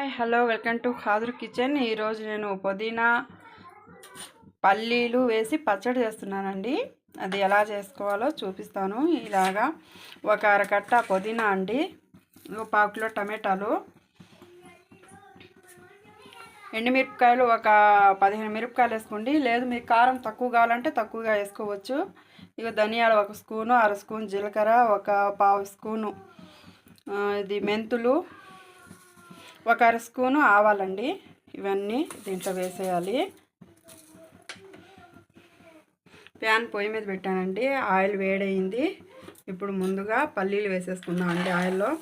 Hi hello welcome to హాజర్ kitchen. ఈరోజు నేను పుదీనా పల్లీలు వేసి పచ్చడి చేస్తున్నానండి. అది ఎలా చేసుకోవాలో చూపిస్తాను. ఇలాగా ఒక అరకట్ట పుదీనా అండి. పావుకిలో టమాటాలు. ఎండుమిరపకాయలు ఒక పదిహేను మిరపకాయలు వేసుకోండి. లేదు మీకు కారం తక్కువ కావాలంటే తక్కువగా వేసుకోవచ్చు. ఇక ధనియాలు ఒక స్పూను అర స్పూన్ జీలకర్ర ఒక పావు స్పూను ఇది మెంతులు ఒక అర స్పూను ఆవాలండి. ఇవన్నీ దీంట్లో వేసేయాలి. ప్యాన్ పొయ్యి మీద పెట్టానండి. ఆయిల్ వేడయింది. ఇప్పుడు ముందుగా పల్లీలు వేసేసుకుందాం అండి ఆయిల్లో.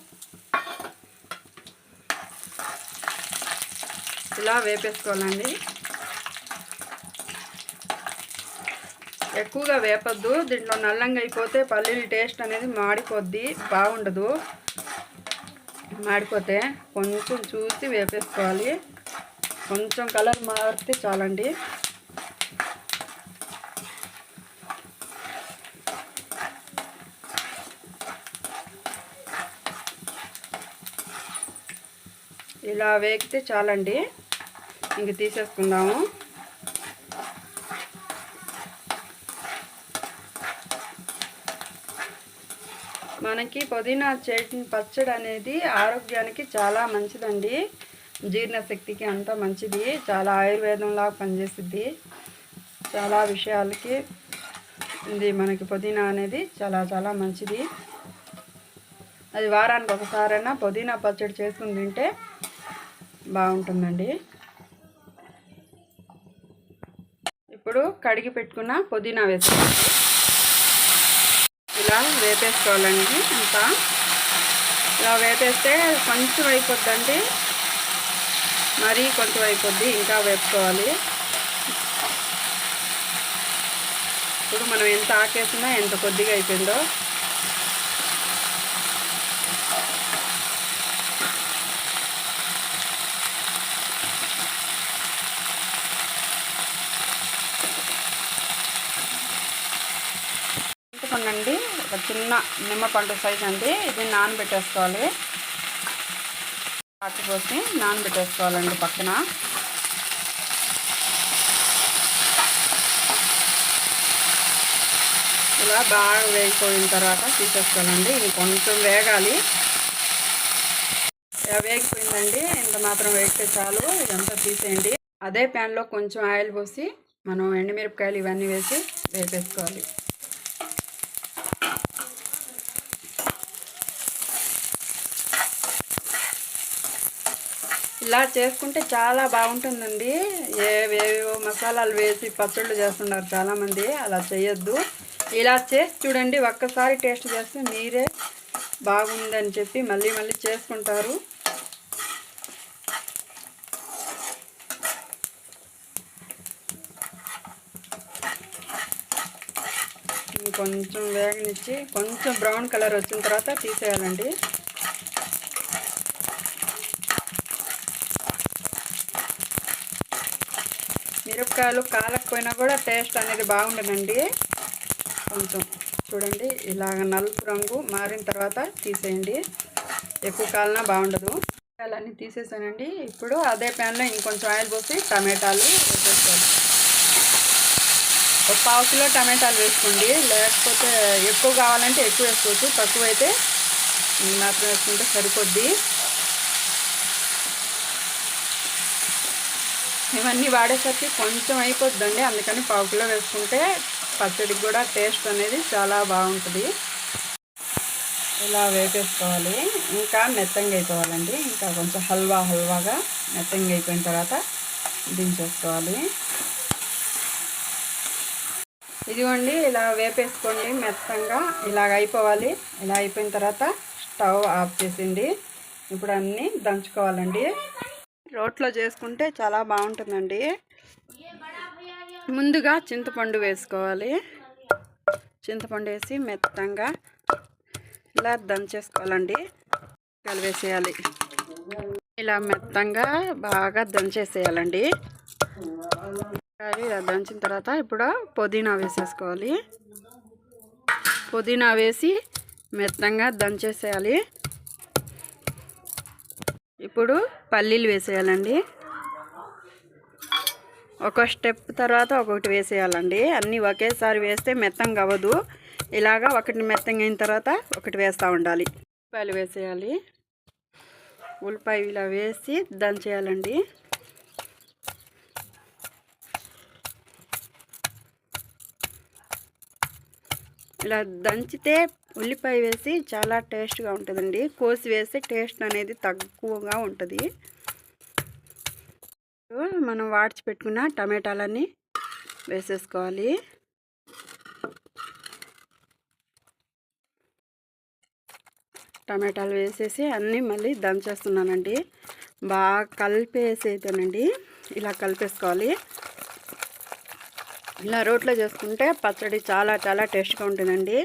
ఇలా వేపేసుకోవాలండి. ఎక్కువగా వేపద్దు. దీంట్లో నల్లంగా అయిపోతే పల్లీలు టేస్ట్ అనేది మాడిపోద్ది. బాగుండదు. మాడిపోతే కొంచెం చూసి వేపేసుకోవాలి. కొంచెం కలర్ మారితే చాలండి. ఇలా వేగితే చాలండి. ఇంక తీసేసుకుందాము. మనకి పుదీనా చట్నీ పచ్చడి అనేది ఆరోగ్యానికి చాలా మంచిదండి. జీర్ణశక్తికి అంతా మంచిది. చాలా ఆయుర్వేదంలా పనిచేస్తుంది చాలా విషయాలకి ఇది మనకి పుదీనా అనేది చాలా చాలా మంచిది. అది వారానికి ఒకసారైనా పుదీనా పచ్చడి చేసుకుని తింటే బాగుంటుందండి. ఇప్పుడు కడిగి పెట్టుకున్న పుదీనా వేసుకోవాలి. ఇలా వేపేసుకోవాలండి అంతా. ఇలా వేపేస్తే కొంచెం అయిపోద్దండి. మరీ కొంచెం అయిపోద్ది ఇంకా వేపుకోవాలి. ఇప్పుడు మనం ఎంత ఆకేసినా ఎంత కొద్దిగా అయిపోయిందో. అండి ఒక చిన్న నిమ్మ పండు సైజ్ అండి. ఇది నానబెట్టేసుకోవాలి. వాటర్ పోసి నానబెట్టేసుకోవాలండి పక్కన. ఇలా బాగా వేగిపోయిన తర్వాత తీసేసుకోవాలండి. ఇది కొంచెం వేగాలి. వేగిపోయిందండి. ఇంత మాత్రం వేగితే చాలు. ఇదంతా తీసేయండి. అదే ప్యాన్లో కొంచెం ఆయిల్ పోసి మనం ఎండుమిరపకాయలు ఇవన్నీ వేసి వేపేసుకోవాలి. ఇలా చేసుకుంటే చాలా బాగుంటుందండి. ఏవేవో మసాలాలు వేసి పచ్చళ్ళు చేస్తున్నారు చాలామంది అలా చేయొద్దు. ఇలా చేసి చూడండి ఒక్కసారి టేస్ట్ చేస్తే మీరే బాగుందని చెప్పి మళ్ళీ మళ్ళీ చేసుకుంటారు. కొంచెం వేగనిచ్చి కొంచెం బ్రౌన్ కలర్ వచ్చిన తర్వాత తీసేయాలండి. మిరపకాయలు కాలకపోయినా కూడా టేస్ట్ అనేది బాగుండదండి. కొంచెం చూడండి ఇలాగ నలుపు రంగు మారిన తర్వాత తీసేయండి. ఎక్కువ కాలనా బాగుండదు. మిరపకాయలన్నీ తీసేసానండి. ఇప్పుడు అదే ప్యాన్లో ఇంకొంచెం ఆయిల్ పోసి టమాటాలు వేసేసుకోవాలి. ఒక పావు కిలో టమాటాలు వేసుకోండి. లేకపోతే ఎక్కువ కావాలంటే ఎక్కువ వేసుకోవచ్చు. తక్కువ అయితే మాత్రం వేసుకుంటే సరిపోద్ది. ఇవన్నీ వాడేసరికి కొంచెం అయిపోద్దండి. అందుకని పావు కిలో వేసుకుంటే పచ్చడికి కూడా టేస్ట్ అనేది చాలా బాగుంటుంది. ఇలా వేపేసుకోవాలి. ఇంకా మెత్తంగా అయిపోవాలండి. ఇంకా కొంచెం హల్వా హల్వాగా మెత్తంగా అయిపోయిన తర్వాత దించేసుకోవాలి. ఇదిగోండి ఇలా వేపేసుకోండి మెత్తంగా. ఇలాగ అయిపోవాలి. ఇలా అయిపోయిన తర్వాత స్టవ్ ఆఫ్ చేసింది ఇప్పుడు అన్నీ దంచుకోవాలండి. రోట్లో చేసుకుంటే చాలా బాగుంటుందండి. ముందుగా చింతపండు వేసుకోవాలి. చింతపండు వేసి మెత్తంగా ఇలా దంచేసుకోవాలండి. కలివేసేయాలి ఇలా మెత్తంగా బాగా దంచేసేయాలండి. ఇలా దంచిన తర్వాత ఇప్పుడు పుదీనా వేసేసుకోవాలి. పుదీనా వేసి మెత్తంగా దంచేసేయాలి. ఇప్పుడు పల్లీలు వేసేయాలండి. ఒక స్టెప్ తర్వాత ఒకటి వేసేయాలండి. అన్నీ ఒకేసారి వేస్తే మెత్తంగా అవ్వదు. ఇలాగా ఒకటి మెత్తంగా అయిన తర్వాత ఒకటి వేస్తూ ఉండాలి. ఉల్లిపాయలు వేసేయాలి. ఉల్లిపాయ ఇలా వేసి దంచేయాలండి ఇలా దంచితే ఉల్లిపాయ వేసి చాలా టేస్ట్గా ఉంటుందండి. కోసి వేస్తే టేస్ట్ అనేది తక్కువగా ఉంటుంది. మనం వాడ్చి పెట్టుకున్న టమాటాలన్నీ వేసేసుకోవాలి. టమాటాలు వేసేసి అన్నీ మళ్ళీ దంచేస్తున్నానండి బాగా కలిపేసేదేనండి ఇలా కలిపేసుకోవాలి. ఇలా రోట్లో చేసుకుంటే పచ్చడి చాలా చాలా టేస్ట్గా ఉంటుందండి.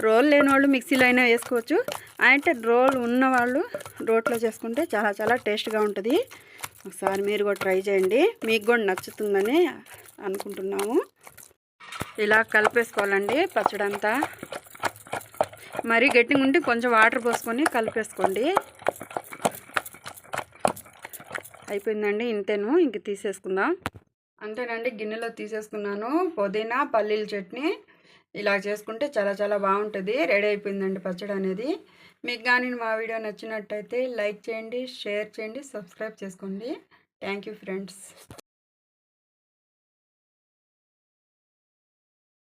రోల్ లేని వాళ్ళు మిక్సీలో అయినా వేసుకోవచ్చు. అంటే రోల్ ఉన్నవాళ్ళు రోట్లో చేసుకుంటే చాలా చాలా టేస్ట్గా ఉంటుంది. ఒకసారి మీరు కూడా ట్రై చేయండి. మీకు కూడా నచ్చుతుందని అనుకుంటున్నాము. ఇలా కలిపేసుకోవాలండి పచ్చడి అంతా మరీ గట్టిగా ఉంటే కొంచెం వాటర్ పోసుకొని కలిపేసుకోండి. అయిపోయిందండి ఇంతేను. ఇంక తీసేసుకుందాం. అంతేనండి గిన్నెలో తీసేసుకున్నాను. పుదీనా పల్లీల చట్నీ ఇలా చేసుకుంటే చాలా చాలా బాగుంటుంది. రెడీ అయిపోయిందండి పచ్చడి అనేది. మీకు కానీ మా వీడియో నచ్చినట్టయితే లైక్ చేయండి షేర్ చేయండి సబ్స్క్రైబ్ చేసుకోండి. Thank you friends.